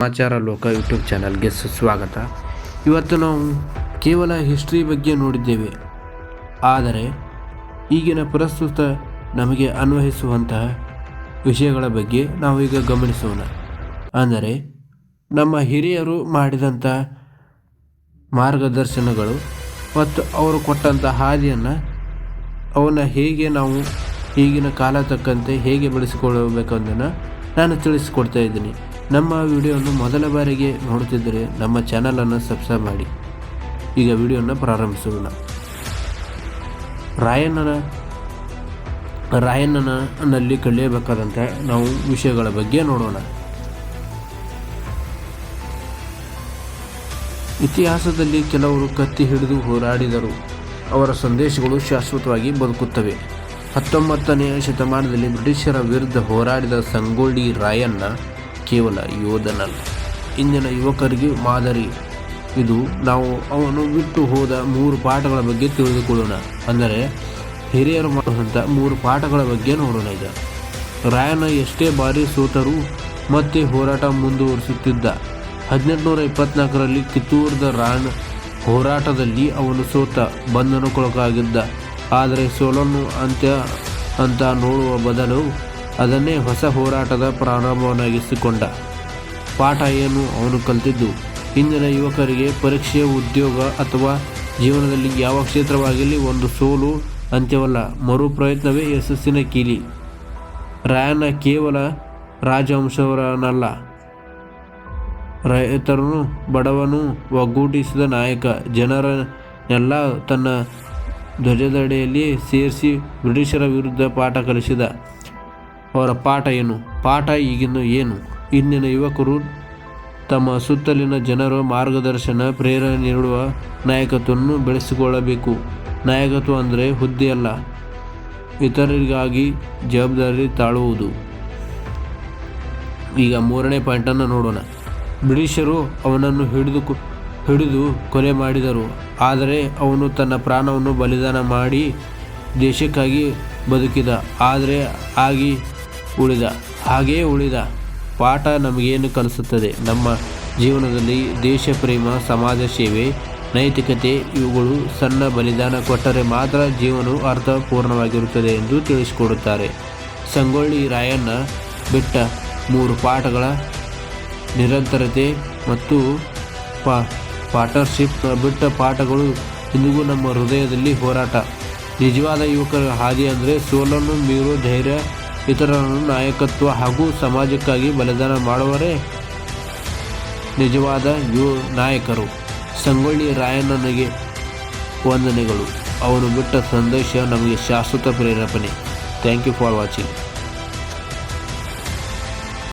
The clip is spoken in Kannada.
ಸಮಾಚಾರ ಲೋಕ ಯೂಟ್ಯೂಬ್ ಚಾನಲ್ಗೆ ಸುಸ್ವಾಗತ. ಇವತ್ತು ನಾವು ಕೇವಲ ಹಿಸ್ಟ್ರಿ ಬಗ್ಗೆ ನೋಡಿದ್ದೇವೆ. ಆದರೆ ಈಗಿನ ಪ್ರಸ್ತುತ ನಮಗೆ ಅನ್ವಯಿಸುವಂತಹ ವಿಷಯಗಳ ಬಗ್ಗೆ ನಾವು ಈಗ ಗಮನಿಸೋಣ. ಅಂದರೆ ನಮ್ಮ ಹಿರಿಯರು ಮಾಡಿದಂಥ ಮಾರ್ಗದರ್ಶನಗಳು ಮತ್ತು ಅವರು ಕೊಟ್ಟಂಥ ಹಾದಿಯನ್ನು ಅವನ್ನ ಹೇಗೆ ನಾವು ಈಗಿನ ಕಾಲ ತಕ್ಕಂತೆ ಹೇಗೆ ಬೆಳೆಸಿಕೊಳ್ಳಬೇಕೆಂದನ್ನು ನಾನು ತಿಳಿಸಿಕೊಡ್ತಾ ಇದ್ದೀನಿ. ನಮ್ಮ ವಿಡಿಯೋವನ್ನು ಮೊದಲ ಬಾರಿಗೆ ನೋಡುತ್ತಿದ್ದರೆ ನಮ್ಮ ಚಾನಲನ್ನು ಸಬ್ಸ್ಕ್ರೈಬ್ ಮಾಡಿ. ಈಗ ವಿಡಿಯೋನ ಪ್ರಾರಂಭಿಸೋಣ. ರಾಯಣ್ಣನ, ರಾಯಣ್ಣನಲ್ಲಿ ಕಲಿಯಬೇಕಾದಂಥ ನಾವು ವಿಷಯಗಳ ಬಗ್ಗೆ ನೋಡೋಣ. ಇತಿಹಾಸದಲ್ಲಿ ಕೆಲವರು ಕತ್ತಿ ಹಿಡಿದು ಹೋರಾಡಿದರು. ಅವರ ಸಂದೇಶಗಳು ಶಾಶ್ವತವಾಗಿ ಬದುಕುತ್ತವೆ. ಹತ್ತೊಂಬತ್ತನೆಯ ಶತಮಾನದಲ್ಲಿ ಬ್ರಿಟಿಷರ ವಿರುದ್ಧ ಹೋರಾಡಿದ ಸಂಗೊಳ್ಳಿ ರಾಯಣ್ಣ ಕೇವಲ ಯೋಧನಲ್ಲ. ಇಂದಿನ ಯುವಕರಿಗೆ ಮಾದರಿ. ಇದು ನಾವು ಅವನು ಬಿಟ್ಟು ಹೋದ ಮೂರು ಪಾಠಗಳ ಬಗ್ಗೆ ತಿಳಿದುಕೊಳ್ಳೋಣ. ಅಂದರೆ, ಹಿರಿಯರು ಮಾಡುವಂಥ ಮೂರು ಪಾಠಗಳ ಬಗ್ಗೆ ನೋಡೋಣ ಈಗ. ರಾಯನ ಎಷ್ಟೇ ಬಾರಿ ಸೋತರೂ ಮತ್ತೆ ಹೋರಾಟ ಮುಂದುವರಿಸುತ್ತಿದ್ದ. ಹದಿನೆಂಟುನೂರ ಇಪ್ಪತ್ನಾಲ್ಕರಲ್ಲಿ ಕಿತ್ತೂರದ ರಾಣ ಹೋರಾಟದಲ್ಲಿ ಅವನು ಸೋತ ಬಂಧನಕ್ಕೊಳಗಾಗಿದ್ದ. ಆದರೆ ಸೋಲನ್ನು ಅಂತ್ಯ ಅಂತ ನೋಡುವ ಬದಲು ಅದನ್ನೇ ಹೊಸ ಹೋರಾಟದ ಪ್ರಾರಂಭವನ್ನಾಗಿಸಿಕೊಂಡ. ಪಾಠ ಏನು ಅವನು ಕಲಿತಿದ್ದು? ಇಂದಿನ ಯುವಕರಿಗೆ ಪರೀಕ್ಷೆ, ಉದ್ಯೋಗ ಅಥವಾ ಜೀವನದಲ್ಲಿ ಯಾವ ಕ್ಷೇತ್ರವಾಗಲಿ ಒಂದು ಸೋಲು ಅಂತ್ಯವಲ್ಲ, ಮರು ಪ್ರಯತ್ನವೇ ಯಶಸ್ಸಿನ ಕೀಲಿ. ರಾಯನ ಕೇವಲ ರಾಜವಂಶವರನಲ್ಲ. ರೈತರನ್ನು, ಬಡವನು ಒಗ್ಗೂಡಿಸಿದ ನಾಯಕ, ಜನರನ್ನೆಲ್ಲ ತನ್ನ ಧ್ವಜದಡಿಯಲ್ಲಿ ಸೇರಿಸಿ ಬ್ರಿಟಿಷರ ವಿರುದ್ಧ ಪಾಠ ಕಲಿಸಿದ. ಅವರ ಪಾಠ ಏನು? ಪಾಠ ಈಗಿನ ಏನು? ಇಂದಿನ ಯುವಕರು ತಮ್ಮ ಸುತ್ತಲಿನ ಜನರ ಮಾರ್ಗದರ್ಶನ, ಪ್ರೇರಣೆ ನೀಡುವ ನಾಯಕತ್ವವನ್ನು ಬೆಳೆಸಿಕೊಳ್ಳಬೇಕು. ನಾಯಕತ್ವ ಅಂದರೆ ಹುದ್ದೆಯಲ್ಲ ಇತರರಿಗಾಗಿ ಜವಾಬ್ದಾರಿ ತಾಳುವುದು. ಈಗ ಮೂರನೇ ಪಾಯಿಂಟನ್ನು ನೋಡೋಣ. ಬ್ರಿಟಿಷರು ಅವನನ್ನು ಹಿಡಿದು ಹಿಡಿದು ಕೊಲೆ ಮಾಡಿದರು. ಆದರೆ ಅವನು ತನ್ನ ಪ್ರಾಣವನ್ನು ಬಲಿದಾನ ಮಾಡಿ ದೇಶಕ್ಕಾಗಿ ಬದುಕಿದ. ಆದರೆ ಆಗಿ ಉಳಿದ. ಹಾಗೇ ಉಳಿದ ಪಾಠ ನಮಗೇನು ಕಲಿಸುತ್ತದೆ ನಮ್ಮ ಜೀವನದಲ್ಲಿ ದೇಶ ಪ್ರೇಮ ಸಮಾಜ ಸೇವೆ, ನೈತಿಕತೆ ಇವುಗಳು ಸಣ್ಣ ಬಲಿದಾನ ಕೊಟ್ಟರೆ ಮಾತ್ರ ಜೀವನವು ಅರ್ಥಪೂರ್ಣವಾಗಿರುತ್ತದೆ ಎಂದು ತಿಳಿಸಿಕೊಡುತ್ತಾರೆ. ಸಂಗೊಳ್ಳಿ ರಾಯಣ್ಣ ಬಿಟ್ಟ ಮೂರು ಪಾಠಗಳ ನಿರಂತರತೆ ಮತ್ತು ಪಾ, ಪಾರ್ಟ್ನರ್ಶಿಪ್ ಬಿಟ್ಟ ಪಾಠಗಳು ಇಂದಿಗೂ ನಮ್ಮ ಹೃದಯದಲ್ಲಿ ಹೋರಾಟ. ನಿಜವಾದ ಯುವಕರ ಹಾದಿ ಅಂದರೆ ಸೋಲನ್ನು ಮೀರೋ ಧೈರ್ಯ ಇತರರನ್ನು ನಾಯಕತ್ವ ಹಾಗೂ ಸಮಾಜಕ್ಕಾಗಿ ಬಲಿದಾನ ಮಾಡುವರೇ ನಿಜವಾದ ಯು ನಾಯಕರು. ಸಂಗೊಳ್ಳಿ ರಾಯಣ್ಣನಿಗೆ ವಂದನೆಗಳು. ಅವನು ಬಿಟ್ಟ ಸಂದೇಶ ನಮಗೆ ಶಾಶ್ವತ ಪ್ರೇರೇಪಣೆ ಥ್ಯಾಂಕ್ ಯು ಫಾರ್ ವಾಚಿಂಗ್.